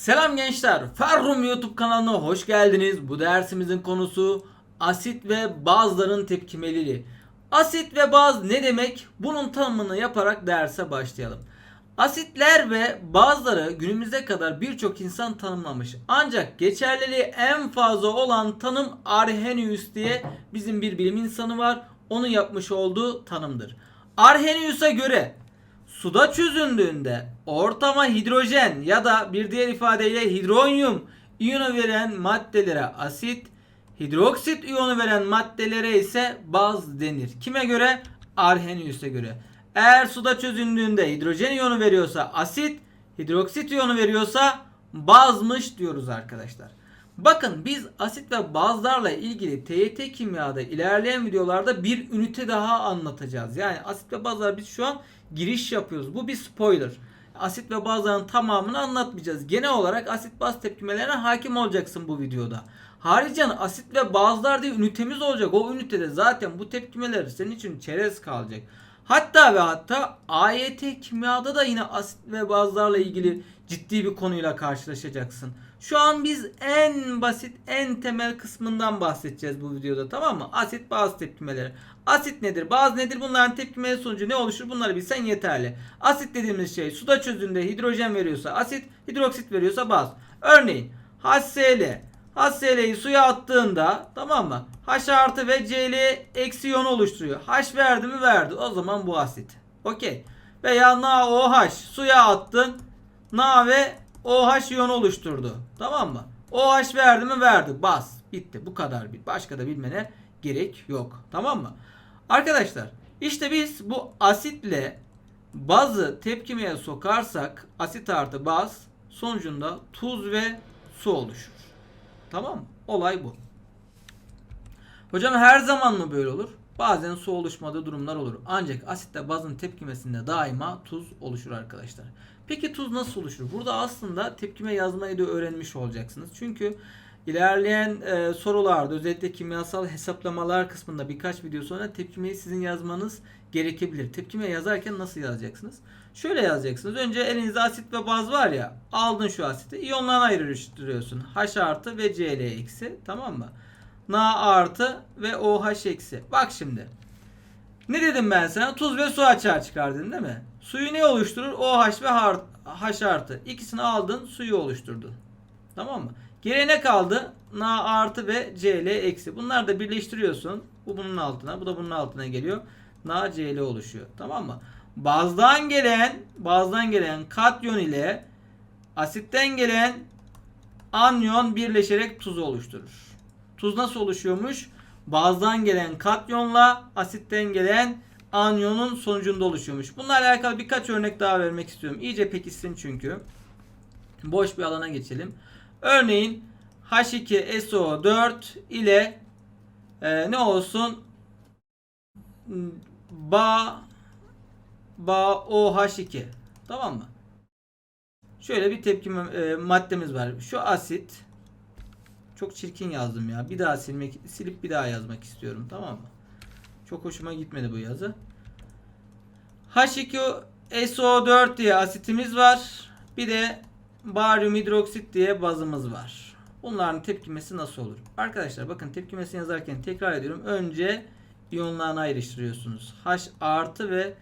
Selam gençler. Ferrum YouTube kanalına hoş geldiniz. Bu dersimizin konusu asit ve bazların tepkimeleri. Asit ve baz ne demek? Bunun tanımını yaparak derse başlayalım. Asitler ve bazları günümüze kadar birçok insan tanımlamış. Ancak geçerliliği en fazla olan tanım Arrhenius diye bizim bir bilim insanı var. Onun yapmış olduğu tanımdır. Arrhenius'a göre Suda çözündüğünde ortama hidrojen ya da bir diğer ifadeyle hidronyum iyonu veren maddelere asit, hidroksit iyonu veren maddelere ise baz denir. Kime göre? Arrhenius'a göre. Eğer suda çözündüğünde hidrojen iyonu veriyorsa asit, hidroksit iyonu veriyorsa bazmış diyoruz arkadaşlar. Bakın biz asit ve bazlarla ilgili TYT kimyada ilerleyen videolarda bir ünite daha anlatacağız. Yani asit ve bazlar biz şu an giriş yapıyoruz. Bu bir spoiler. Asit ve bazların tamamını anlatmayacağız. Genel olarak asit baz tepkimelerine hakim olacaksın bu videoda. Haricen asit ve bazlar diye ünitemiz olacak. O ünitede zaten bu tepkimeler senin için çerez kalacak. Hatta ve hatta AYT kimyada da yine asit ve bazlarla ilgili ciddi bir konuyla karşılaşacaksın. Şu an biz en basit, en temel kısmından bahsedeceğiz bu videoda tamam mı? Asit baz tepkimeleri. Asit nedir? Baz nedir? Bunların tepkimeleri sonucu ne oluşur? Bunları bilsen yeterli. Asit dediğimiz şey suda çözündüğünde hidrojen veriyorsa asit, hidroksit veriyorsa baz. Örneğin HCl. HCl'yi suya attığında tamam mı? H artı ve Cl eksi iyon oluşturuyor. H verdi mi verdi. O zaman bu asit. Okey. Veya NaOH suya attın. Na ve OH iyon oluşturdu. Tamam mı? OH verdi mi verdi. Bas. Bitti. Bu kadar. bir. Başka da bilmene gerek yok. Tamam mı? Arkadaşlar işte biz bu asitle bazı tepkimeye sokarsak asit artı baz sonucunda tuz ve su oluşur. Tamam mı? Olay bu. Hocam her zaman mı böyle olur? Bazen su oluşmadığı durumlar olur. Ancak asitle bazın tepkimesinde daima tuz oluşur arkadaşlar. Peki tuz nasıl oluşur? Burada aslında tepkime yazmayı da öğrenmiş olacaksınız. Çünkü ilerleyen e, sorularda özellikle kimyasal hesaplamalar kısmında birkaç video sonra tepkimeyi sizin yazmanız gerekebilir. Tepkime yazarken nasıl yazacaksınız? Şöyle yazacaksınız. Önce elinizde asit ve baz var ya. Aldın şu asiti. İyonlarına ayrıştırıyorsun. H artı ve Cl eksi. Tamam mı? Na artı ve OH eksi. Bak şimdi. Ne dedim ben sana? Tuz ve su açığa çıkardın değil mi? Suyu ne oluşturur? OH ve H artı. İkisini aldın suyu oluşturdun. Tamam mı? Geriye ne kaldı? Na artı ve Cl eksi. Bunları da birleştiriyorsun. Bu bunun altına. Bu da bunun altına geliyor. Na Cl oluşuyor. Tamam mı? Bazdan gelen bazdan gelen katyon ile asitten gelen anyon birleşerek tuz oluşturur. Tuz nasıl oluşuyormuş? Bazdan gelen katyonla asitten gelen anyonun sonucunda oluşuyormuş. Bununla alakalı birkaç örnek daha vermek istiyorum. İyice pekişsin çünkü. Boş bir alana geçelim. Örneğin H2SO4 ile e, ne olsun? Ba Ba OH2. Tamam mı? Şöyle bir tepkime e, maddemiz var. Şu asit çok çirkin yazdım ya. Bir daha silmek silip bir daha yazmak istiyorum. Tamam mı? Çok hoşuma gitmedi bu yazı. H2SO4 diye asitimiz var. Bir de baryum hidroksit diye bazımız var. Bunların tepkimesi nasıl olur? Arkadaşlar bakın tepkimesini yazarken tekrar ediyorum. Önce iyonlarını ayrıştırıyorsunuz. H artı ve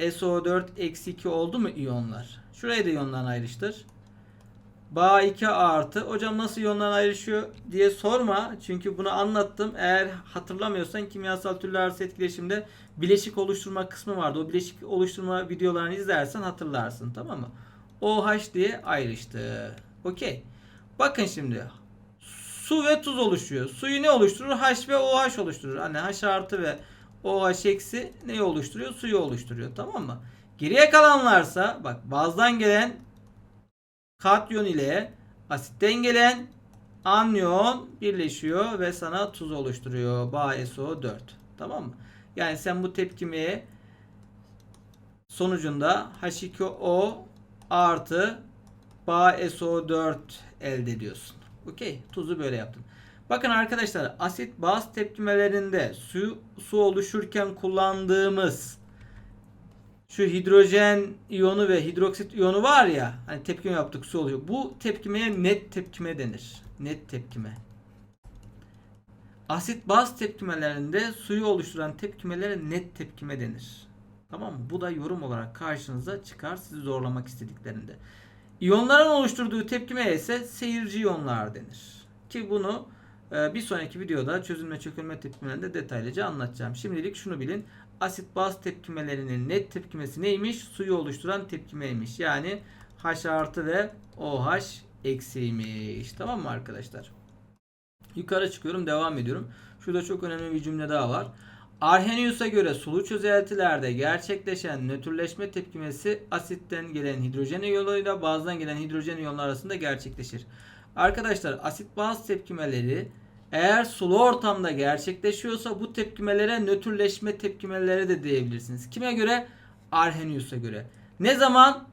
SO4 eksi 2 oldu mu iyonlar? Şurayı da iyonlarını ayrıştır. Ba 2 artı. Hocam nasıl iyonlar ayrışıyor diye sorma. Çünkü bunu anlattım. Eğer hatırlamıyorsan kimyasal türler arası etkileşimde bileşik oluşturma kısmı vardı. O bileşik oluşturma videolarını izlersen hatırlarsın. Tamam mı? OH diye ayrıştı. Okey. Bakın şimdi. Su ve tuz oluşuyor. Suyu ne oluşturur? H ve OH oluşturur. Hani H artı ve OH eksi neyi oluşturuyor? Suyu oluşturuyor. Tamam mı? Geriye kalanlarsa bak bazdan gelen katyon ile asitten gelen anyon birleşiyor ve sana tuz oluşturuyor. BaSO4. Tamam mı? Yani sen bu tepkimeye sonucunda H2O artı BaSO4 elde ediyorsun. Okey. Tuzu böyle yaptın. Bakın arkadaşlar asit baz tepkimelerinde su, su oluşurken kullandığımız şu hidrojen iyonu ve hidroksit iyonu var ya hani tepkime yaptık su oluyor. Bu tepkimeye net tepkime denir. Net tepkime. Asit baz tepkimelerinde suyu oluşturan tepkimelere net tepkime denir. Tamam mı? Bu da yorum olarak karşınıza çıkar sizi zorlamak istediklerinde. İyonların oluşturduğu tepkime ise seyirci iyonlar denir. Ki bunu bir sonraki videoda çözünme çökülme tepkimelerinde detaylıca anlatacağım. Şimdilik şunu bilin. Asit baz tepkimelerinin net tepkimesi neymiş? Suyu oluşturan tepkimeymiş. Yani H artı ve OH eksiymiş. Tamam mı arkadaşlar? Yukarı çıkıyorum devam ediyorum. Şurada çok önemli bir cümle daha var. Arrhenius'a göre sulu çözeltilerde gerçekleşen nötrleşme tepkimesi asitten gelen hidrojen iyonlarıyla bazdan gelen hidrojen iyonları arasında gerçekleşir. Arkadaşlar asit baz tepkimeleri eğer sulu ortamda gerçekleşiyorsa bu tepkimelere nötrleşme tepkimeleri de diyebilirsiniz. Kime göre? Arrhenius'a göre. Ne zaman?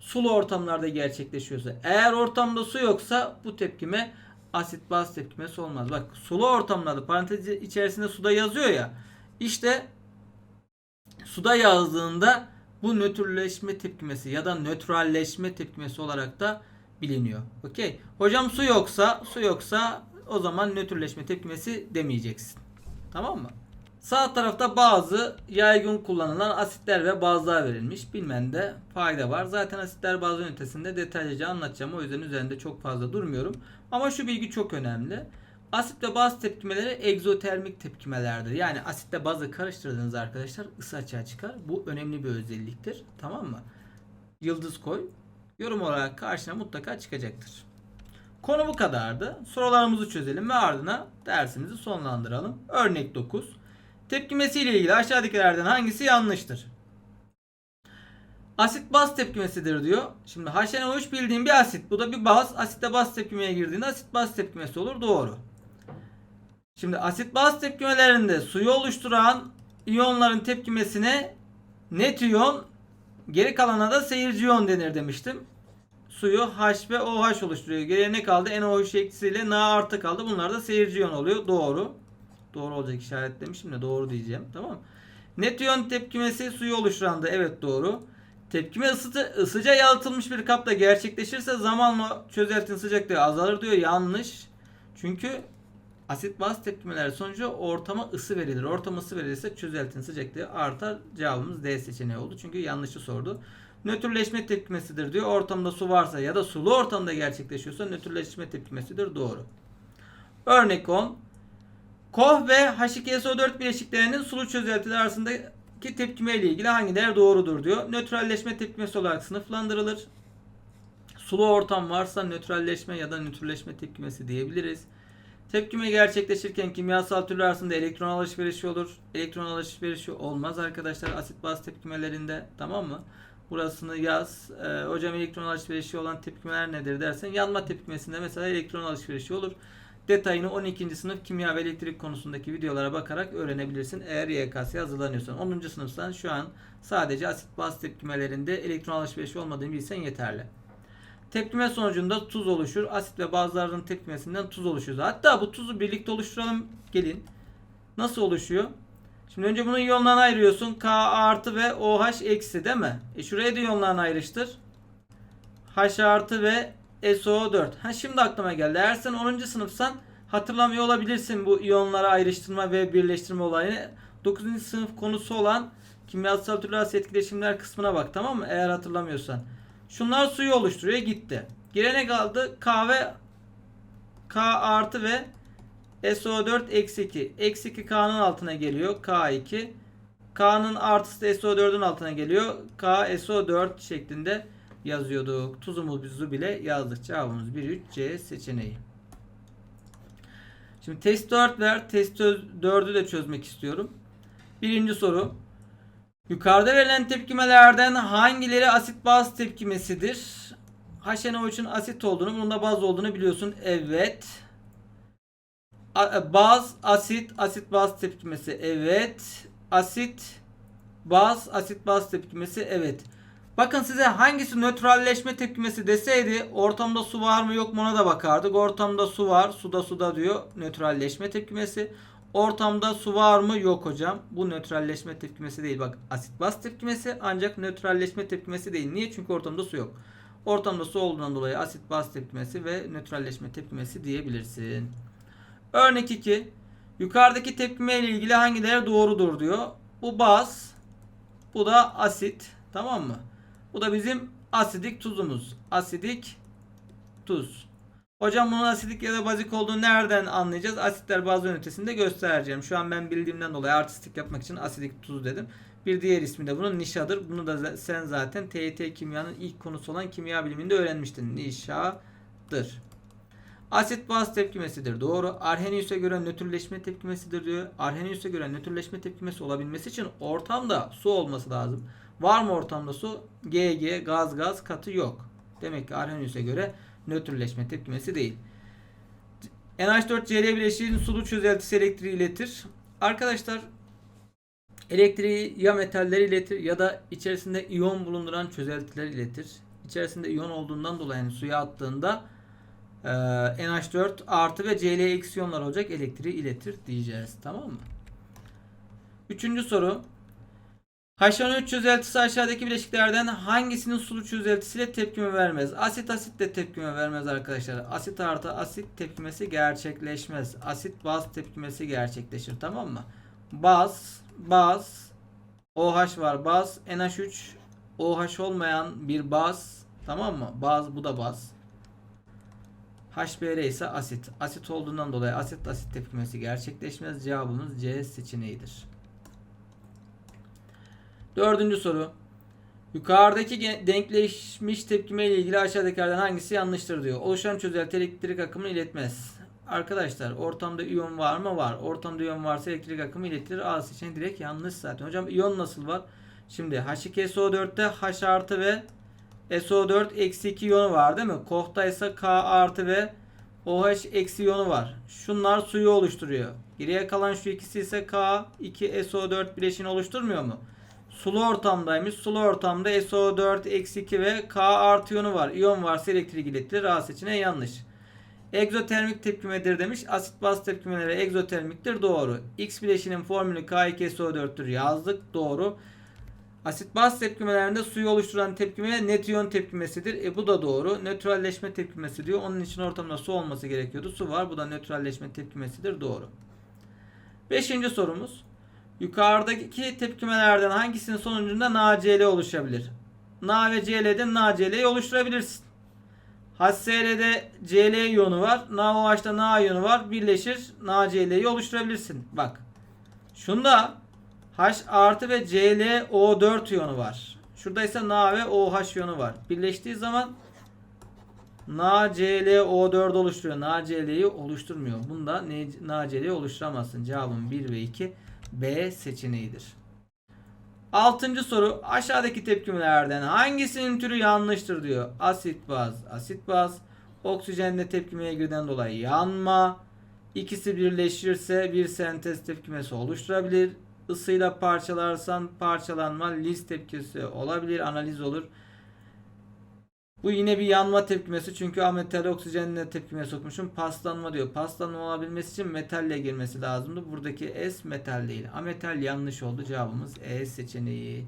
Sulu ortamlarda gerçekleşiyorsa. Eğer ortamda su yoksa bu tepkime asit baz tepkimesi olmaz. Bak sulu ortamlarda parantez içerisinde suda yazıyor ya. İşte suda yazdığında bu nötrleşme tepkimesi ya da nötralleşme tepkimesi olarak da biliniyor. Okey. Hocam su yoksa su yoksa o zaman nötrleşme tepkimesi demeyeceksin. Tamam mı? Sağ tarafta bazı yaygın kullanılan asitler ve bazlar verilmiş. Bilmende fayda var. Zaten asitler bazı ünitesinde detaylıca anlatacağım. O yüzden üzerinde çok fazla durmuyorum. Ama şu bilgi çok önemli. Asit ve baz tepkimeleri egzotermik tepkimelerdir. Yani asitle bazı karıştırdığınız arkadaşlar ısı açığa çıkar. Bu önemli bir özelliktir. Tamam mı? Yıldız koy. Yorum olarak karşına mutlaka çıkacaktır. Konu bu kadardı. Sorularımızı çözelim ve ardına dersimizi sonlandıralım. Örnek 9. Tepkimesi ile ilgili aşağıdakilerden hangisi yanlıştır? Asit baz tepkimesidir diyor. Şimdi HNO3 bildiğim bir asit. Bu da bir baz. Asitle baz tepkimeye girdiğinde asit baz tepkimesi olur. Doğru. Şimdi asit baz tepkimelerinde suyu oluşturan iyonların tepkimesine net iyon geri kalana da seyirci iyon denir demiştim. Suyu H ve OH oluşturuyor. Geriye ne kaldı? NOH eksiyle Na artı kaldı. Bunlar da seyirci iyon oluyor. Doğru. Doğru olacak işaretlemişim de doğru diyeceğim. Tamam mı? Net iyon tepkimesi suyu oluşturandı. Evet doğru. Tepkime ısıtı, ısıca yalıtılmış bir kapta gerçekleşirse zamanla çözeltinin sıcaklığı azalır diyor. Yanlış. Çünkü asit baz tepkimeler sonucu ortama ısı verilir. Ortama ısı verilirse çözeltinin sıcaklığı artar. Cevabımız D seçeneği oldu. Çünkü yanlışı sordu. Nötrleşme tepkimesidir diyor. Ortamda su varsa ya da sulu ortamda gerçekleşiyorsa nötrleşme tepkimesidir. Doğru. Örnek 10. Koh ve H2SO4 bileşiklerinin sulu çözeltiler arasındaki tepkime ile ilgili hangileri doğrudur diyor. Nötralleşme tepkimesi olarak sınıflandırılır. Sulu ortam varsa nötralleşme ya da nötrleşme tepkimesi diyebiliriz. Tepkime gerçekleşirken kimyasal türler arasında elektron alışverişi olur. Elektron alışverişi olmaz arkadaşlar asit baz tepkimelerinde. Tamam mı? Burasını yaz. Ee, hocam elektron alışverişi olan tepkimeler nedir dersen yanma tepkimesinde mesela elektron alışverişi olur. Detayını 12. sınıf kimya ve elektrik konusundaki videolara bakarak öğrenebilirsin. Eğer YKS'ye hazırlanıyorsan. 10. sınıftan şu an sadece asit baz tepkimelerinde elektron alışverişi olmadığını bilsen yeterli. Tepkime sonucunda tuz oluşur. Asit ve bazılarının tepkimesinden tuz oluşur. Hatta bu tuzu birlikte oluşturalım. Gelin. Nasıl oluşuyor? Şimdi önce bunun iyonlarını ayırıyorsun. K artı ve OH eksi değil mi? E şuraya da iyonlarını ayrıştır. H artı ve SO4. Ha şimdi aklıma geldi. Eğer sen 10. sınıfsan hatırlamıyor olabilirsin bu iyonları ayrıştırma ve birleştirme olayını. 9. sınıf konusu olan kimyasal türler etkileşimler kısmına bak tamam mı? Eğer hatırlamıyorsan. Şunlar suyu oluşturuyor gitti. Girene kaldı K ve K artı ve SO4 eksi 2. Eksi 2 K'nın altına geliyor. K2. K'nın artısı da SO4'ün altına geliyor. K SO4 şeklinde yazıyorduk. Tuzumuzu bile yazdık. Cevabımız 1 3 C seçeneği. Şimdi test 4 ver. Test 4'ü de çözmek istiyorum. Birinci soru. Yukarıda verilen tepkimelerden hangileri asit baz tepkimesidir? HNO3'ün asit olduğunu, bunun da baz olduğunu biliyorsun. Evet. A- baz, asit, asit baz tepkimesi. Evet. Asit, baz, asit baz tepkimesi. Evet. Bakın size hangisi nötralleşme tepkimesi deseydi ortamda su var mı yok mu ona da bakardık. Ortamda su var. Suda suda diyor. Nötralleşme tepkimesi. Ortamda su var mı? Yok hocam. Bu nötralleşme tepkimesi değil. Bak asit baz tepkimesi ancak nötralleşme tepkimesi değil. Niye? Çünkü ortamda su yok. Ortamda su olduğundan dolayı asit baz tepkimesi ve nötralleşme tepkimesi diyebilirsin. Örnek 2. Yukarıdaki tepkime ile ilgili hangileri doğrudur diyor. Bu baz, bu da asit. Tamam mı? Bu da bizim asidik tuzumuz. Asidik tuz. Hocam bunun asidik ya da bazik olduğunu nereden anlayacağız? Asitler bazı ünitesinde göstereceğim. Şu an ben bildiğimden dolayı artistik yapmak için asidik tuz dedim. Bir diğer ismi de bunun nişadır. Bunu da sen zaten TYT kimyanın ilk konusu olan kimya biliminde öğrenmiştin. Nişadır. Asit baz tepkimesidir. Doğru. Arrhenius'e göre nötrleşme tepkimesidir diyor. Arrhenius'e göre nötrleşme tepkimesi olabilmesi için ortamda su olması lazım. Var mı ortamda su? GG gaz gaz katı yok. Demek ki Arrhenius'e göre nötrleşme tepkimesi değil. NH4Cl bileşiğinin sulu çözeltisi elektriği iletir. Arkadaşlar elektriği ya metaller iletir ya da içerisinde iyon bulunduran çözeltiler iletir. İçerisinde iyon olduğundan dolayı yani suya attığında e, NH4 artı ve Cl eksi iyonlar olacak elektriği iletir diyeceğiz. Tamam mı? Üçüncü soru. H13 çözeltisi aşağıdaki bileşiklerden hangisinin sulu çözeltisiyle tepkime vermez? Asit asit de tepkime vermez arkadaşlar. Asit artı asit tepkimesi gerçekleşmez. Asit baz tepkimesi gerçekleşir. Tamam mı? Baz, baz, OH var baz, NH3 OH olmayan bir baz. Tamam mı? Baz bu da baz. HBr ise asit. Asit olduğundan dolayı asit asit tepkimesi gerçekleşmez. Cevabımız C seçeneğidir. Dördüncü soru. Yukarıdaki denkleşmiş tepkime ile ilgili aşağıdakilerden hangisi yanlıştır diyor. Oluşan çözelti elektrik akımını iletmez. Arkadaşlar ortamda iyon var mı? Var. Ortamda iyon varsa elektrik akımı iletilir. A seçeneği direkt yanlış zaten. Hocam iyon nasıl var? Şimdi H2SO4'te H artı ve SO4 eksi 2 iyonu var değil mi? Kohta ise K artı ve OH eksi iyonu var. Şunlar suyu oluşturuyor. Geriye kalan şu ikisi ise K 2 SO4 bileşini oluşturmuyor mu? Sulu ortamdaymış. Sulu ortamda SO4 eksi 2 ve K artı iyonu var. İyon varsa elektrik iletilir. A seçeneği yanlış. Egzotermik tepkimedir demiş. Asit baz tepkimeleri egzotermiktir. Doğru. X bileşinin formülü K2SO4'tür yazdık. Doğru. Asit baz tepkimelerinde suyu oluşturan tepkime net iyon tepkimesidir. E bu da doğru. Nötralleşme tepkimesi diyor. Onun için ortamda su olması gerekiyordu. Su var. Bu da nötralleşme tepkimesidir. Doğru. Beşinci sorumuz. Yukarıdaki tepkimelerden hangisinin sonucunda NaCl oluşabilir? Na ve Cl'de NaCl'yi oluşturabilirsin. HCl'de Cl iyonu var. NaOH'da Na iyonu var. Birleşir NaCl'yi oluşturabilirsin. Bak. Şunda H artı ve ClO4 iyonu var. Şurada ise Na ve OH iyonu var. Birleştiği zaman NaClO4 oluşturuyor. NaCl'yi oluşturmuyor. Bunda NaCl'yi oluşturamazsın. Cevabım 1 ve 2 B seçeneğidir. Altıncı soru aşağıdaki tepkimelerden hangisinin türü yanlıştır diyor. Asit baz, asit baz. Oksijenle tepkimeye girden dolayı yanma. İkisi birleşirse bir sentez tepkimesi oluşturabilir. Isıyla parçalarsan parçalanma Lise tepkisi olabilir, analiz olur. Bu yine bir yanma tepkimesi çünkü ametal oksijenle tepkime sokmuşum. Paslanma diyor. Paslanma olabilmesi için metalle girmesi lazımdı. Buradaki S metal değil. Ametal yanlış oldu. Cevabımız E seçeneği.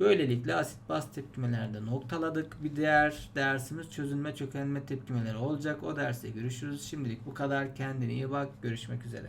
Böylelikle asit baz tepkimelerde noktaladık. Bir diğer dersimiz çözünme çökelme tepkimeleri olacak. O derste görüşürüz. Şimdilik bu kadar. Kendine iyi bak. Görüşmek üzere.